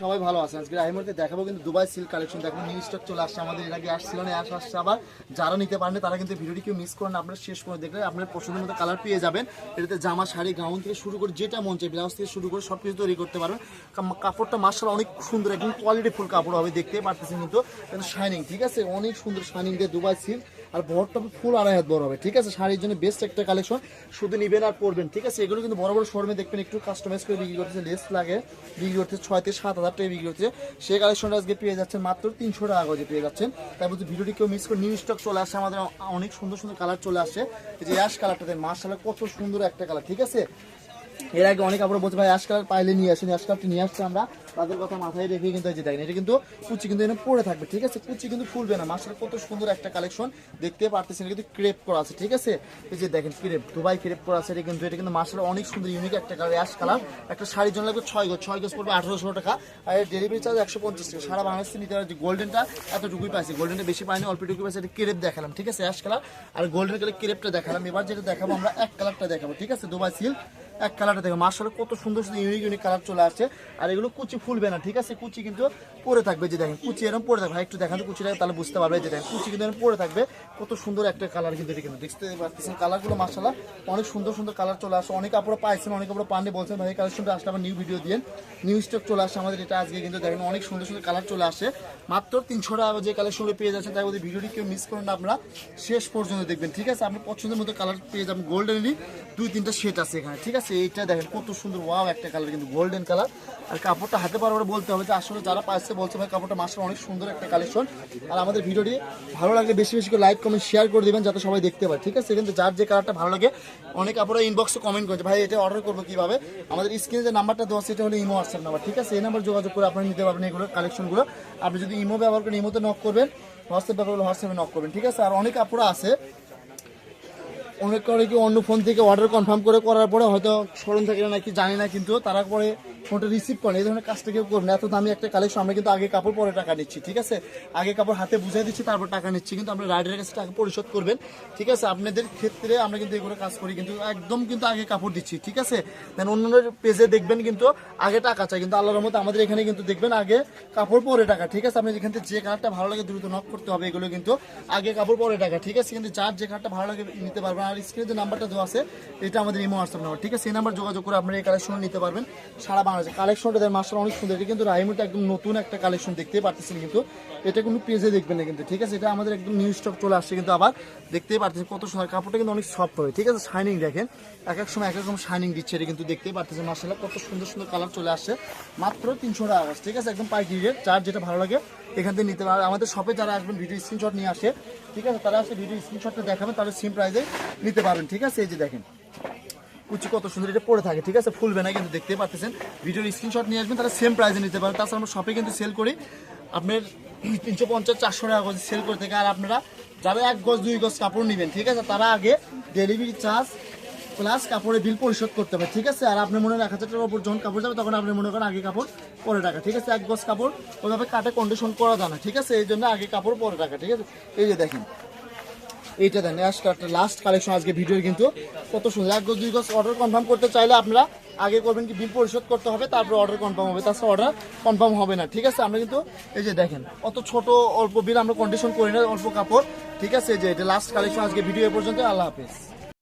সবাই ভালো আছে। আজকে এই মুহূর্তে দেখাবো কিন্তু দুবাই সিল্ক কালেকশন দেখুন নিউ স্টক চলে আসছে আমাদের। এর আগে আসছিল না আস আসছে আবার। যারা নিতে পারেন তারা কিন্তু ভিডিওটি কেউ মিস করেন আপনারা শেষ করে দেখলে আপনার পছন্দের মতো কালার পেয়ে যাবেন। এটাতে জামা, শাড়ি গাউন থেকে শুরু করে যেটা মন চাই ব্লাউজ থেকে শুরু করে সব কিছু তৈরি করতে পারবেন। কাপড়টা মার্শাল অনেক সুন্দর, একদম কোয়ালিটি ফুল কাপড় হবে দেখতে পারতেছেন কিন্তু। শাইনিং ঠিক আছে? অনেক সুন্দর শাইনিং দিয়ে দুবাই সিল্ক আর বড়টা ফুল আড়াই হাত বড় হবে। ঠিক আছে? শাড়ির জন্য বেস্ট একটা কালেকশন শুধু নিবেন আর পরবেন, ঠিক আছে? এগুলো কিন্তু বড় বড় শোরুমে দেখবেন একটু কাস্টমাইজ করে বিক্রি করতেছে লেস লাগে। বিক্রি করতেছে ছয় থেকে সাত হাজার টাকা বিক্রি করতেছে। সেই কালেকশনটা আজকে পেয়ে যাচ্ছেন মাত্র তিনশো টাকা করে পেয়ে যাচ্ছেন। বলতে ভিডিওটি কেউ মিস করে নিউ স্টক চলে আসে আমাদের অনেক সুন্দর সুন্দর কালার চলে আসে যে অ্যাশ কালারটা দেন মার্শাল কত সুন্দর একটা কালার ঠিক আছে? এর আগে অনেক আপনারা বলছে, ভাই অ্যাশ কালার পাইলে নিয়ে আসেন অ্যাশ কালারটি নিয়ে আসছে আমরা। তাদের কথা মাথায় রেখে কিন্তু এই যে দেখেন এটা কিন্তু কুচি কিন্তু এখানে পড়ে থাকবে, ঠিক আছে? কুচি কিন্তু ফুলবে না। মাসের কত সুন্দর একটা কালেকশন দেখতে পারতেছেন কিন্তু ক্রেপ করা আছে, ঠিক আছে? এই যে দেখেন ক্রেপ দুবাই ক্রেপ করা আছে, এটা কিন্তু এটা কিন্তু মাসের অনেক সুন্দর ইউনিক একটা কালার অ্যাশ কালার একটা শাড়ির জন্য লাগবে ছয় গজ ছয় গজ পড়বে আঠারোশো টাকা। আর এর ডেলিভারি চার্জ একশো পঞ্চাশ টাকা। সারা বাংলাদেশে নিতে পারে যে গোল্ডেনটা এতটুকুই পাইছি। গোল্ডেনটা বেশি পাইনি অল্পটুকু পাইছি, এটা ক্রেপ দেখালাম, ঠিক আছে অ্যাশ কালার আর গোল্ডেন কালার ক্রেপটা দেখালাম। এবার যেটা দেখাবো, আমরা এক কালারটা দেখাবো, ঠিক আছে? দুবাই সিল্ক এক কালারটা দেখো। মার্শাল কত সুন্দর সুন্দর ইউনিক ইউনিক কালার চলে আসছে। আর এগুলো কুচি ফুলবে না, ঠিক আছে? কুচি কিন্তু পরে থাকবে যে দেখেন, কুচি এরকম পরে থাকবে। একটু দেখান কুচিটা, তাহলে বুঝতে পারবে যে দেখেন, কুচি কিন্তু এরকম পরে থাকবে। কত সুন্দর একটা কালার কিন্তু এটা কিন্তু। দেখতে পাচ্ছেন কালারগুলো মার্শাল অনেক সুন্দর সুন্দর কালার চলে আসে। অনেক কাপড় পাইছেন, অনেক কাপড় পাননি, বলছেন, ভাই কালেকশনটা আসলে আবার নিউ ভিডিও দিয়ে নিউ স্টক চলে আসে আমাদের। এটা আজকে কিন্তু দেখেন, অনেক সুন্দর সুন্দর কালার চলে আসে। মাত্র তিনশো টাকা যে কালেকশনগুলো পেয়ে যাচ্ছেন, তাই বলতে ভিডিওটি কেউ মিস করেন না আপনারা। শেষ পর্যন্ত দেখবেন, ঠিক আছে? আপনি পছন্দের মতো কালার পেয়ে যাবেন। গোল্ডেনেরই দুই তিনটা সেট আছে এখানে, ঠিক আছে? এইটা দেখেন কত সুন্দর, ওয়াও, একটা কালার কিন্তু গোল্ডেন কালার আর কাপড়টা হাতে পারবার বলতে হবে যে, আসলে যারা পাইছে, বলছে ভাই, কাপড়টা মাসের অনেক সুন্দর একটা কালেকশন আর আমাদের ভিডিওটি ভালো লাগলে বেশি বেশি করে লাইক কমেন্ট শেয়ার করে দিবেন, যাতে সবাই দেখতে পায়, ঠিক আছে? কিন্তু যার যে কালারটা ভালো লাগে, অনেক আপনারা ইনবক্সে কমেন্ট করেছে, ভাই, এটা অর্ডার করব কীভাবে? আমাদের স্ক্রিনে যে নাম্বারটা দেওয়া সেটা হলো ইমো হোয়াটসঅ্যাপ নাম্বার ঠিক আছে? এই নাম্বার যোগাযোগ করে আপনারা নিতে পারবেন এগুলো কালেকশনগুলো আপনি যদি ইমো ব্যবহার করেন ইমোতে নক করবেন হোয়াটসঅ্যাপ ব্যবহার করলে হোয়াটসঅ্যাপে নক করবেন, ঠিক আছে? আর অনেক আপুরা আছে অনেক করে কি অন্য ফোন থেকে অর্ডার কনফার্ম করে করার পরে হয়তো স্মরণ থাকে না নাকি জানি না, কিন্তু তারা পরে ফোনটা রিসিভ করে এই ধরনের কাজটা কেউ করবেন এত দামি একটা কালেকশন আমরা কিন্তু আগে কাপড় পরে টাকা নিচ্ছি, ঠিক আছে? আগে কাপড় হাতে বুঝাই দিচ্ছি, তারপর টাকা নিচ্ছি, কিন্তু আমরা রাইডারের কাছে টাকা পরিশোধ করবেন, ঠিক আছে? আপনাদের ক্ষেত্রে আমরা কিন্তু এগুলো কাজ করি, কিন্তু একদম কিন্তু আগে কাপড় দিচ্ছি, ঠিক আছে? দেন অন্যান্য পেজে দেখবেন কিন্তু আগে টাকা চাই, কিন্তু আল্লাহর মতো আমাদের এখানে কিন্তু দেখবেন আগে কাপড় পরে টাকা, ঠিক আছে? আপনি যেখান থেকে যে কালারটা ভালো লাগে দ্রুত নক করতে হবে, এগুলো কিন্তু আগে কাপড় পরে টাকা, ঠিক আছে? কিন্তু যার যে কালারটা ভালো লাগে নিতে পারবেন আর স্ক্রিনে যে নাম্বারটা দেওয়া আছে, এটা আমাদের ইমো হোয়াটসঅ্যাপ নাম্বার। ঠিক আছে? এই নাম্বার যোগাযোগ করে আপনারা এই কালেকশন নিতে পারবেন। সারা বাংলাদেশে কালেকশনটা দেন মাস্টার অনেক সুন্দর। এটা কিন্তু রাইমুটা একদম নতুন একটা কালেকশন দেখতেই পারতেছেন কিন্তু। এটা কোনো পেজে দেখবেন না কিন্তু, ঠিক আছে? এটা আমাদের একদম নিউ স্টক চলে আসছে কিন্তু আবার। দেখতেই পারতেছেন কত সুন্দর। কাপড়টা কিন্তু অনেক সফট হবে, ঠিক আছে? শাইনিং দেখেন। এক এক সময় এক এক রকম শাইনিং দিচ্ছে, এটা কিন্তু দেখতেই পারতেছেন মাসাল্লাহ কত সুন্দর সুন্দর কালার চলে আসছে। মাত্র তিনশো টাকা ঠিক আছে? একদম পাইকারি রেট যার যেটা ভালো লাগে এখান থেকে নিতে পারে আমাদের শপে যারা আসবেন ভিডিও স্ক্রিনশট নিয়ে আসে, ঠিক আছে? তারা আসে ভিডিও স্ক্রিনশটটা দেখাবেন তাহলে সেম প্রাইসে নিতে পারবেন, ঠিক আছে? এই যে দেখেন, কুচি কত সুন্দর এটা পড়ে থাকে, ঠিক আছে? ফুলবে না কিন্তু দেখতে পাচ্ছেন ভিডিওর স্ক্রিনশট নিয়ে আসবেন তারা সেম প্রাইসে নিতে পারেন তাছাড়া আমরা শপে কিন্তু সেল করি। আপনার তিনশো পঞ্চাশ, চারশো টাকা করে সেল করে থাকে। আর আপনারা যারা এক গজ, দুই গজ কাপড় নেবেন, ঠিক আছে? তারা আগে ডেলিভারি চার্জ প্লাস কাপড়ের বিল পরিশোধ করতে হবে, ঠিক আছে? আর আপনি মনে এক হাজার উপর যখন কাপড় যাবে, তখন আপনি মনে করেন আগে কাপড় পরে টাকা, ঠিক আছে? এক গজ কাপড় ওইভাবে কাটে কন্ডিশন করা যায় না, ঠিক আছে? এই জন্য আগে কাপড়, পরে টাকা, ঠিক আছে? এই যে দেখেন, এইটা দেন কার্ডটা লাস্ট কালেকশন আজকে ভিডিওর কিন্তু কত সুন্দর। এক গজ, দুই গজ অর্ডার কনফার্ম করতে চাইলে আপনারা আগে করবেন কি বিল পরিশোধ করতে হবে, তারপর অর্ডার কনফার্ম হবে। তাছাড়া অর্ডার কনফার্ম হবে না, ঠিক আছে? আমরা কিন্তু এই যে দেখেন, অত ছোট, অল্প বিল আমরা কন্ডিশন করি না, অল্প কাপড়, ঠিক আছে? যে এটা লাস্ট কালেকশন আজকে ভিডিও এ পর্যন্ত, আল্লাহ হাফেজ।